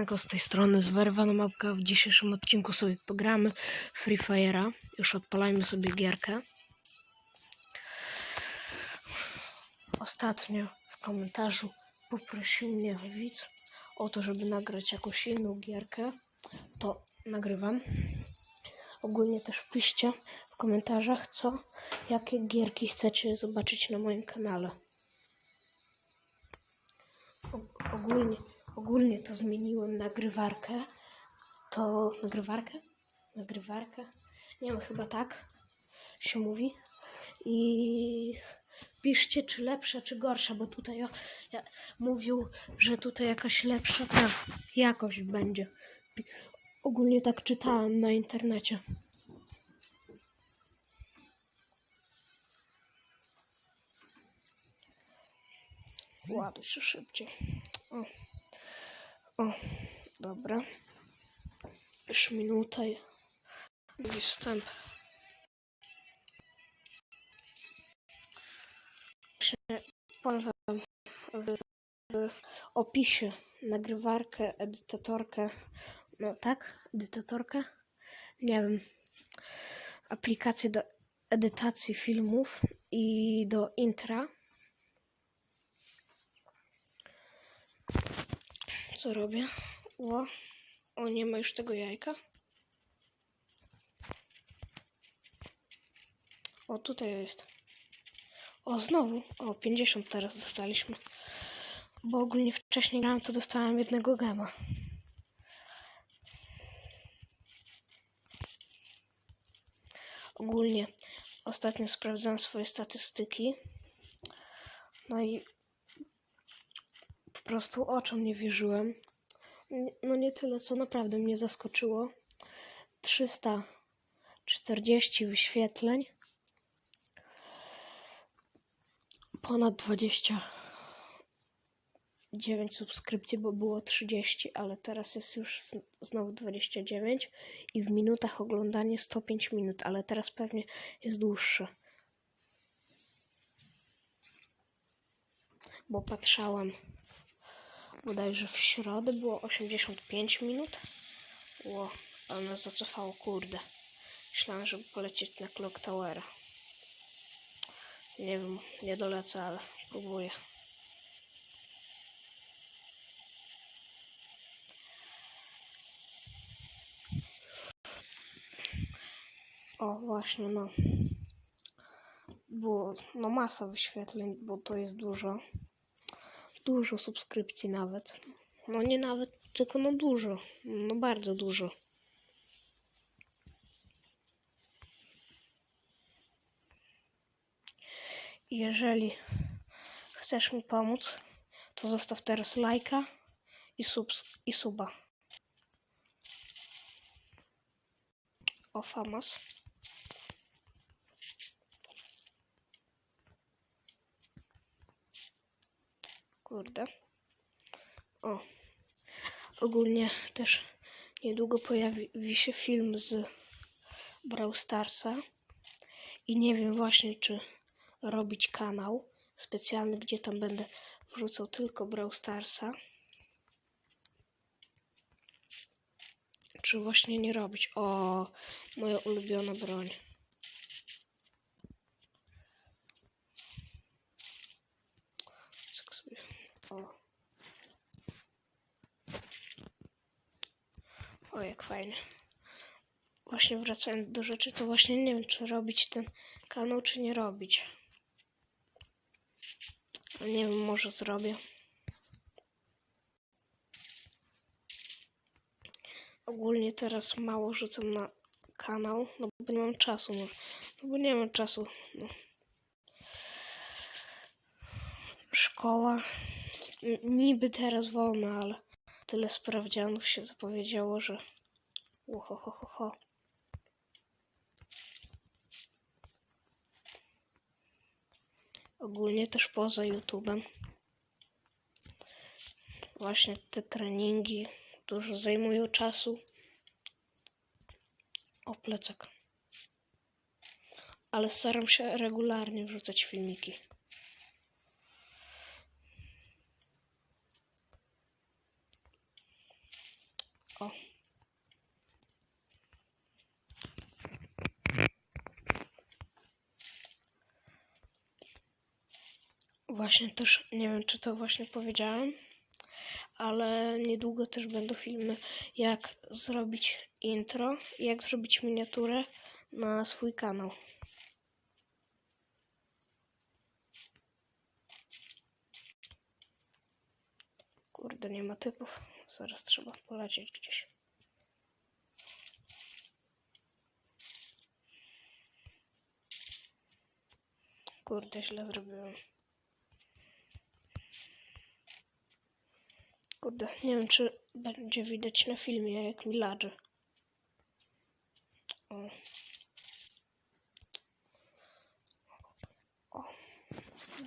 Siemanko z tej strony, zwerwana mapka. W dzisiejszym odcinku sobie pogramy Free Fire'a. Już odpalajmy sobie gierkę. Ostatnio w komentarzu poprosił mnie widz o to, żeby nagrać jakąś inną gierkę. To nagrywam. Ogólnie też piszcie w komentarzach, co, jakie gierki chcecie zobaczyć na moim kanale. Og- ogólnie, ogólnie to zmieniłem nagrywarkę. To nagrywarkę? Nagrywarkę? Nie wiem, chyba tak się mówi. I piszcie, czy lepsza, czy gorsza, bo tutaj o, ja, mówił, że tutaj jakaś lepsza ta jakość będzie. Ogólnie tak czytałem na internecie. Ładuj się szybciej. O. o, dobra. Już minuta i wstęp. W, w opisie nagrywarkę, edytatorkę, no tak, edytatorkę, nie wiem, aplikację do edytacji filmów i do intra. Co robię? O, o nie ma już tego jajka. O, tutaj jest. O, znowu. O, 50 teraz dostaliśmy. Bo ogólnie wcześniej grałem, to dostałem jednego gema. Ogólnie ostatnio sprawdzałem swoje statystyki. No i po prostu oczom nie wierzyłem. No nie tyle, co naprawdę mnie zaskoczyło. 340 wyświetleń. Ponad 29 subskrypcji, bo było 30, ale teraz jest już znowu 29 i w minutach oglądanie 105 minut, ale teraz pewnie jest dłuższe. Bo patrzałam bodajże w środę było 85 minut. Ło, ale nas zacofało, kurde. Myślałem, żeby polecieć na Clock Towera. Nie wiem, nie dolecę, ale próbuję. O, właśnie, no. Było, no masa wyświetleń, bo to jest dużo. Dużo subskrypcji nawet. No nie nawet, tylko no dużo. No bardzo dużo. Jeżeli chcesz mi pomóc, to zostaw teraz lajka i, subs i suba. O, famas. Kurde. O. Ogólnie też niedługo pojawi się film z Brawl Starsa. I nie wiem właśnie, czy robić kanał specjalny, gdzie tam będę wrzucał tylko Brawl Starsa. Czy właśnie nie robić? O, moja ulubiona broń. Tak sobie. O. O, jak fajnie. Właśnie wracając do rzeczy, to właśnie nie wiem, czy robić ten kanał, czy nie robić. A Nie wiem, może zrobię. Ogólnie teraz mało rzucam na kanał, no bo nie mam czasu, no, no bo nie mam czasu. No. Szkoła niby teraz wolna, ale tyle sprawdzianów się zapowiedziało, że Uhohoho. Ogólnie też poza YouTube'em. Właśnie te treningi dużo zajmują czasu. O plecak. Ale staram się regularnie wrzucać filmiki. Właśnie też, nie wiem czy to właśnie powiedziałem, ale niedługo też będą filmy, jak zrobić intro i jak zrobić miniaturę na swój kanał. Kurde, nie ma typów. Zaraz trzeba polecieć gdzieś. Kurde, źle zrobiłem. Kurde, nie wiem, czy będzie widać na filmie, jak mi. O. O.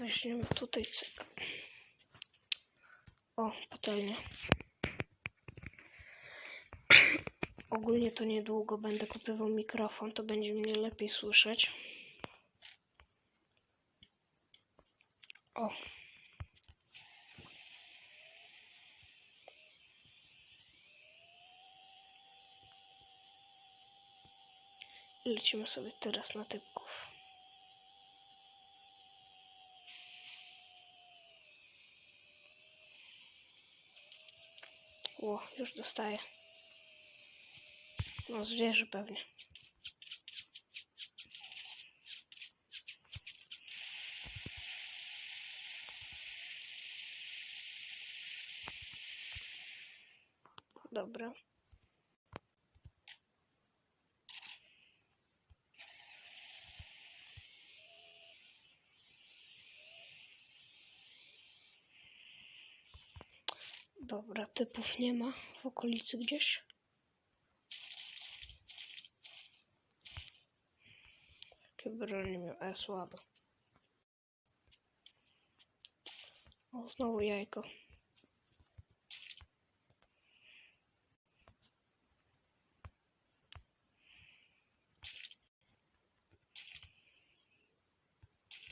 Weźmiemy tutaj cyk. O, patelnia. Ogólnie to niedługo będę kupował mikrofon, to będzie mnie lepiej słyszeć. O. Lecimy sobie teraz na typków. Ło, już dostaję. No, zwierzę pewnie. Dobra. Dobra, typów nie ma w okolicy gdzieś. Jakie bronie miał? E, słabe. O, znowu jajko.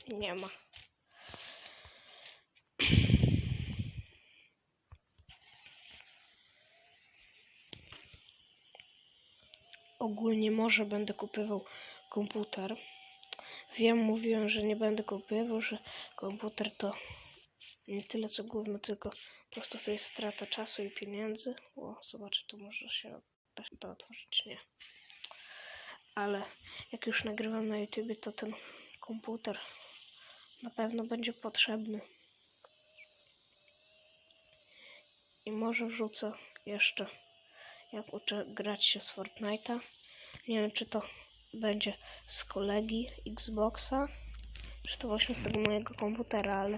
Nie ma. Ogólnie może będę kupywał komputer. Wiem, mówiłem, że nie będę kupywał, że komputer to nie tyle co gówno, tylko po prostu to jest strata czasu i pieniędzy. O, zobaczę, tu może się da się to otworzyć, nie. Ale jak już nagrywam na YouTubie, to ten komputer na pewno będzie potrzebny. I może wrzucę jeszcze, jak uczę grać się z Fortnite'a. Nie wiem, czy to będzie z kolegi Xboxa, czy to właśnie z tego mojego komputera, ale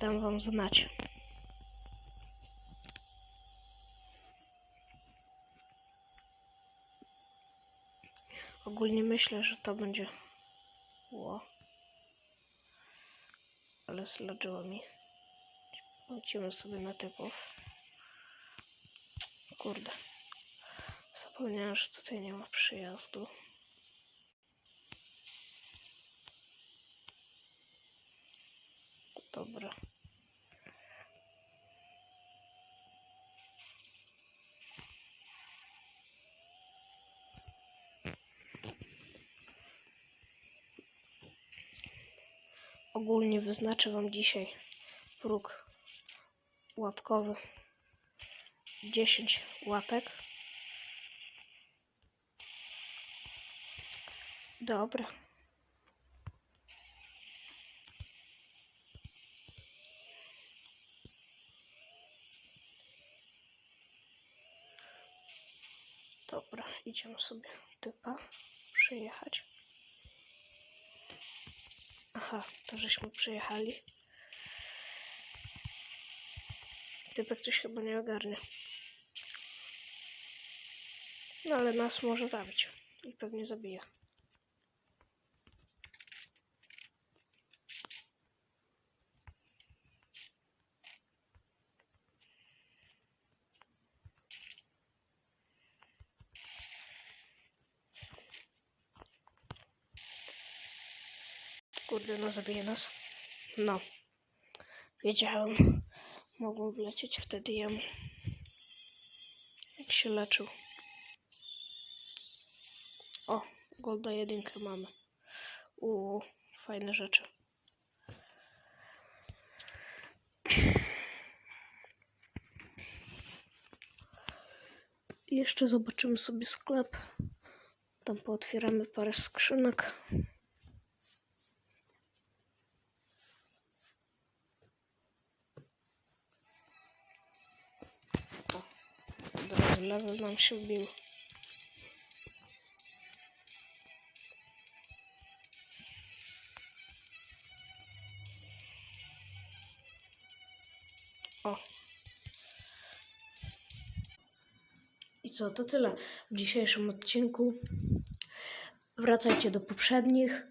dam wam znać. Ogólnie myślę, że to będzie. Ło. Ale sladżyło mi. Lecimy sobie na typów. Kurde. Zapomniałem, że tutaj nie ma przyjazdu. Dobra. Ogólnie wyznaczę Wam dzisiaj próg łapkowy 10 łapek. Dobra. Dobra, idziemy sobie typa przyjechać. Aha, to żeśmy przyjechali. Typek coś chyba nie ogarnia. No ale nas może zabić. I pewnie zabije. Kurde, no zabije nas. No. Wiedziałem mogą wlecieć wtedy jemu. Jak się leczył. O, golda jedynkę mamy. Uuu, fajne rzeczy. Jeszcze zobaczymy sobie sklep. Tam pootwieramy parę skrzynek. Razu level nam się wbił. O. I co, to tyle w dzisiejszym odcinku. Wracajcie do poprzednich.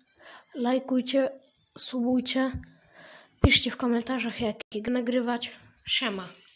Lajkujcie, subujcie. Piszcie w komentarzach, jak je nagrywać. Siema.